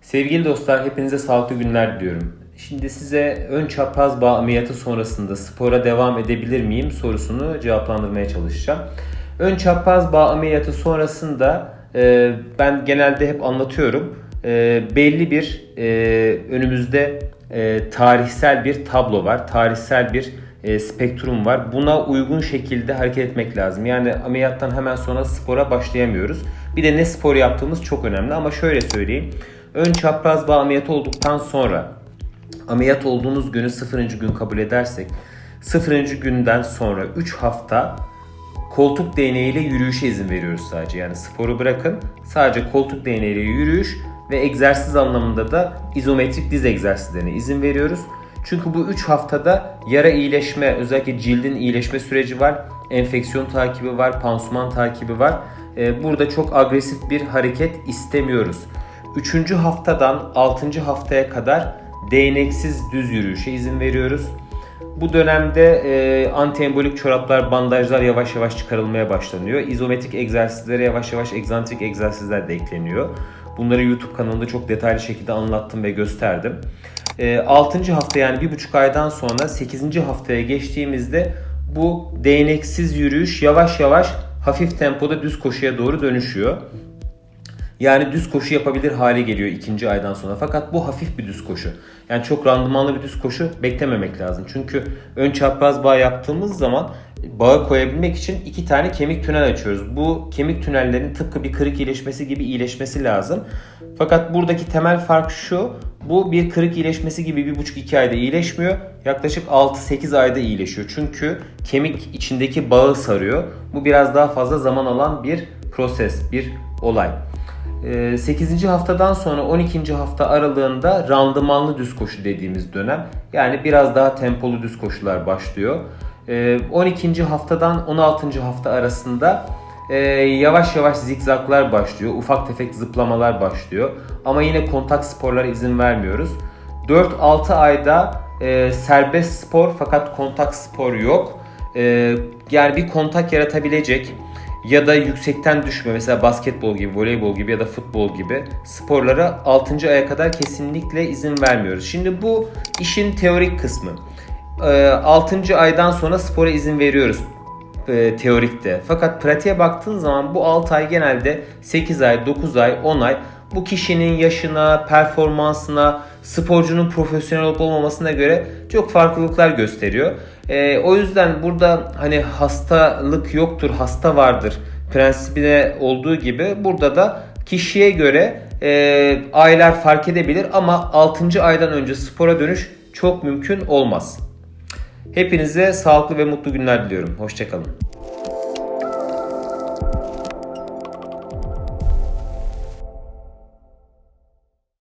Sevgili dostlar hepinize sağlıklı günler diliyorum. Şimdi size ön çapraz bağ ameliyatı sonrasında spora devam edebilir miyim sorusunu cevaplandırmaya çalışacağım. Ön çapraz bağ ameliyatı sonrasında e, ben genelde hep anlatıyorum. E, belli bir e, önümüzde e, tarihsel bir tablo var. Tarihsel bir e, spektrum var. Buna uygun şekilde hareket etmek lazım. Yani ameliyattan hemen sonra spora başlayamıyoruz. Bir de ne spor yaptığımız çok önemli ama şöyle söyleyeyim. Ön çapraz bağ ameliyatı olduktan sonra ameliyat olduğunuz günü 0. gün kabul edersek 0. günden sonra 3 hafta koltuk değneğiyle yürüyüşe izin veriyoruz sadece. Yani sporu bırakın sadece koltuk değneğiyle yürüyüş ve egzersiz anlamında da izometrik diz egzersizlerine izin veriyoruz. Çünkü bu 3 haftada yara iyileşme, özellikle cildin iyileşme süreci var. Enfeksiyon takibi var, pansuman takibi var. Ee, Burada çok agresif bir hareket istemiyoruz. 3. haftadan 6. haftaya kadar değneksiz düz yürüyüşe izin veriyoruz. Bu dönemde e, antiembolik çoraplar, bandajlar yavaş yavaş çıkarılmaya başlanıyor. İzometrik egzersizlere yavaş yavaş egzantrik egzersizler de ekleniyor. Bunları YouTube kanalında çok detaylı şekilde anlattım ve gösterdim. E, 6. hafta yani 1,5 aydan sonra 8. haftaya geçtiğimizde bu değneksiz yürüyüş yavaş yavaş hafif tempoda düz koşuya doğru dönüşüyor. Yani düz koşu yapabilir hale geliyor ikinci aydan sonra. Fakat bu hafif bir düz koşu. Yani çok randımanlı bir düz koşu beklememek lazım. Çünkü ön çapraz bağ yaptığımız zaman bağı koyabilmek için iki tane kemik tünel açıyoruz. Bu kemik tünellerin tıpkı bir kırık iyileşmesi gibi iyileşmesi lazım. Fakat buradaki temel fark şu. Bu bir kırık iyileşmesi gibi bir buçuk iki ayda iyileşmiyor. Yaklaşık 6-8 ayda iyileşiyor. Çünkü kemik içindeki bağı sarıyor. Bu biraz daha fazla zaman alan bir proses, bir olay. 8. haftadan sonra 12. hafta aralığında randımanlı düz koşu dediğimiz dönem. Yani biraz daha tempolu düz koşular başlıyor. 12. haftadan 16. hafta arasında e, yavaş yavaş zigzaglar başlıyor. Ufak tefek zıplamalar başlıyor. Ama yine kontak sporlara izin vermiyoruz. 4-6 ayda e, serbest spor fakat kontak spor yok. E, yani bir kontak yaratabilecek ya da yüksekten düşme mesela basketbol gibi, voleybol gibi ya da futbol gibi sporlara 6. aya kadar kesinlikle izin vermiyoruz. Şimdi bu işin teorik kısmı. 6. aydan sonra spora izin veriyoruz e, teorikte. Fakat pratiğe baktığın zaman bu 6 ay genelde 8 ay, 9 ay, 10 ay bu kişinin yaşına, performansına, sporcunun profesyonel olup olmamasına göre çok farklılıklar gösteriyor. Ee, o yüzden burada hani hastalık yoktur, hasta vardır prensibine olduğu gibi burada da kişiye göre e, aylar fark edebilir ama 6. aydan önce spora dönüş çok mümkün olmaz. Hepinize sağlıklı ve mutlu günler diliyorum. Hoşçakalın.